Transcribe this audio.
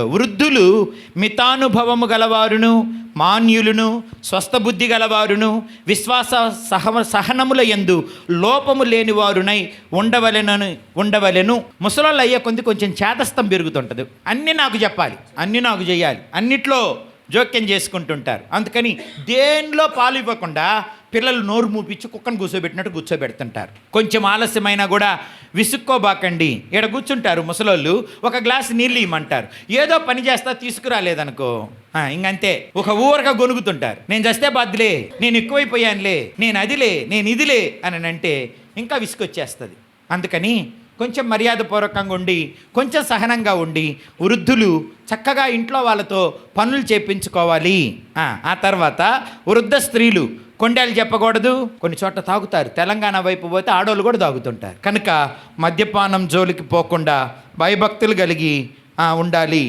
వృద్ధులు మితానుభవము గలవారును మాన్యులను స్వస్థబుద్ధి గలవారును విశ్వాస సహ సహనముల యందు లోపము లేనివారునై ఉండవలెనని ఉండవలెను. ముసలాళ్ళు అయ్యే కొంది కొంచెం చేతస్థం పెరుగుతుంటుంది. అన్నీ నాకు చెప్పాలి అన్నీ నాకు చేయాలి అన్నిట్లో జోక్యం చేసుకుంటుంటారు. అందుకని దేనిలో పాలు ఇవ్వకుండా పిల్లలు నోరు మూపించి కుక్కను కూర్చోబెట్టినట్టు కూర్చోబెడుతుంటారు. కొంచెం ఆలస్యమైనా కూడా విసుక్కోబాకండి. ఇక్కడ కూర్చుంటారు ముసలోళ్ళు ఒక గ్లాస్ నీళ్ళు ఇమ్మంటారు. ఏదో పని చేస్తా తీసుకురాలేదనుకో. ఇంకంతే. ఒక ఊరక గొనుగుతుంటారు. నేను చస్తే బాధ్యలే నేను ఎక్కువైపోయానులే నేను అదిలే నేను ఇదిలే అని అంటే ఇంకా విసుకొచ్చేస్తుంది అందుకని కొంచెం మర్యాదపూర్వకంగా ఉండి కొంచెం సహనంగా ఉండి వృద్ధులు చక్కగా ఇంట్లో వాళ్ళతో పనులు చేపించుకోవాలి. ఆ తర్వాత వృద్ధ స్త్రీలు కొండేలు చెప్పకూడదు. కొన్ని చోట్ల తాగుతారు. తెలంగాణ వైపు పోతే ఆడోళ్ళు కూడా తాగుతుంటారు. కనుక మద్యపానం జోలికి పోకుండా భయభక్తులు కలిగి ఉండాలి.